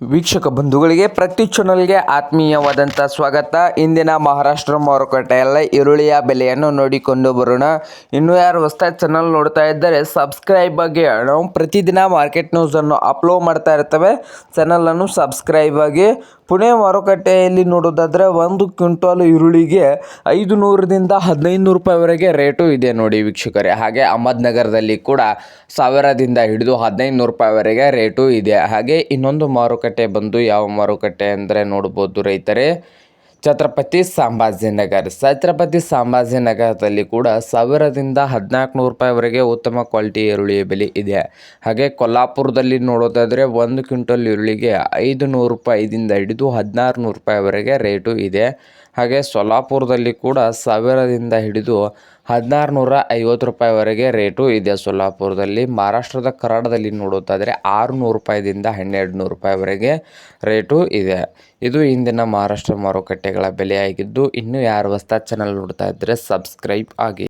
ವೀಕ್ಷಕ ಬಂಧುಗಳಿಗೆ ಪ್ರತಿ ಚಾನಲ್ಗೆ ಆತ್ಮೀಯವಾದಂಥ ಸ್ವಾಗತ. ಇಂದಿನ ಮಹಾರಾಷ್ಟ್ರ ಮಾರುಕಟ್ಟೆಯಲ್ಲಿ ಈರುಳ್ಳಿಯ ಬೆಲೆಯನ್ನು ನೋಡಿಕೊಂಡು ಬರೋಣ. ಇನ್ನು ಯಾರು ಹೊಸ ಚಾನಲ್ ನೋಡ್ತಾ ಇದ್ದರೆ ಸಬ್ಸ್ಕ್ರೈಬ್ ಆಗಿ. ನಾವು ಪ್ರತಿದಿನ ಮಾರ್ಕೆಟ್ ನ್ಯೂಸನ್ನು ಅಪ್ಲೋಡ್ ಮಾಡ್ತಾ ಇರ್ತವೆ. ಚಾನಲನ್ನು ಸಬ್ಸ್ಕ್ರೈಬ್ ಆಗಿ. ಪುಣೆ ಮಾರುಕಟ್ಟೆಯಲ್ಲಿ ನೋಡೋದಾದರೆ ಒಂದು ಕ್ವಿಂಟಾಲ್ ಈರುಳ್ಳಿಗೆ ಐದು ನೂರರಿಂದ ಹದಿನೈದು ನೂರು ರೂಪಾಯಿವರೆಗೆ ರೇಟು ಇದೆ ನೋಡಿ ವೀಕ್ಷಕರೇ. ಹಾಗೆ ಅಹಮದ್ನಗರದಲ್ಲಿ ಕೂಡ ಸಾವಿರದಿಂದ ಹಿಡಿದು ಹದಿನೈದು ನೂರು ರೂಪಾಯಿವರೆಗೆ ರೇಟು ಇದೆ. ಹಾಗೆ ಇನ್ನೊಂದು ಮಾರುಕಟ್ಟೆ ಬಂದು ಯಾವ ಮಾರುಕಟ್ಟೆ ಅಂದರೆ ನೋಡ್ಬೋದು ರೈತರೇ. ಛತ್ರಪತಿ ಸಂಭಾಜಿನಗರ್ ಛತ್ರಪತಿ ಸಂಭಾಜಿನಗರದಲ್ಲಿ ಕೂಡ ಸಾವಿರದಿಂದ ಹದಿನಾಲ್ಕು ನೂರು ರೂಪಾಯಿವರೆಗೆ ಉತ್ತಮ ಕ್ವಾಲಿಟಿ ಈರುಳ್ಳಿಯ ಬೆಲೆ ಇದೆ. ಹಾಗೆ ಕೊಲ್ಲಾಪುರದಲ್ಲಿ ನೋಡೋದಾದರೆ ಒಂದು ಕ್ವಿಂಟಲ್ ಈರುಳ್ಳಿಗೆ ಐದು ನೂರು ರೂಪಾಯಿದಿಂದ ಹಿಡಿದು ಹದಿನಾರು ನೂರು ರೂಪಾಯಿವರೆಗೆ ರೇಟು ಇದೆ. ಹಾಗೆ ಸೊಲ್ಲಾಪುರದಲ್ಲಿ ಕೂಡ ಸಾವಿರದಿಂದ ಹಿಡಿದು ಹದಿನಾರು ನೂರ ಐವತ್ತು ರೂಪಾಯಿವರೆಗೆ ರೇಟು ಇದೆ ಸೊಲ್ಲಾಪುರದಲ್ಲಿ. ಮಹಾರಾಷ್ಟ್ರದ ಕರಾಡದಲ್ಲಿ ನೋಡೋದಾದರೆ ಆರು ನೂರು ರೂಪಾಯಿದಿಂದ ಹನ್ನೆರಡು ನೂರು ರೂಪಾಯಿವರೆಗೆ ರೇಟು ಇದೆ. ಇದು ಇಂದಿನ ಮಹಾರಾಷ್ಟ್ರ ಮಾರುಕಟ್ಟೆಗಳ ಬೆಲೆಯಾಗಿದ್ದು, ಇನ್ನೂ ಯಾರು ಹೊಸ್ದಾಗಿ ಚಾನಲ್ ನೋಡ್ತಾ ಇದ್ದರೆ ಸಬ್ಸ್ಕ್ರೈಬ್ ಆಗಿ.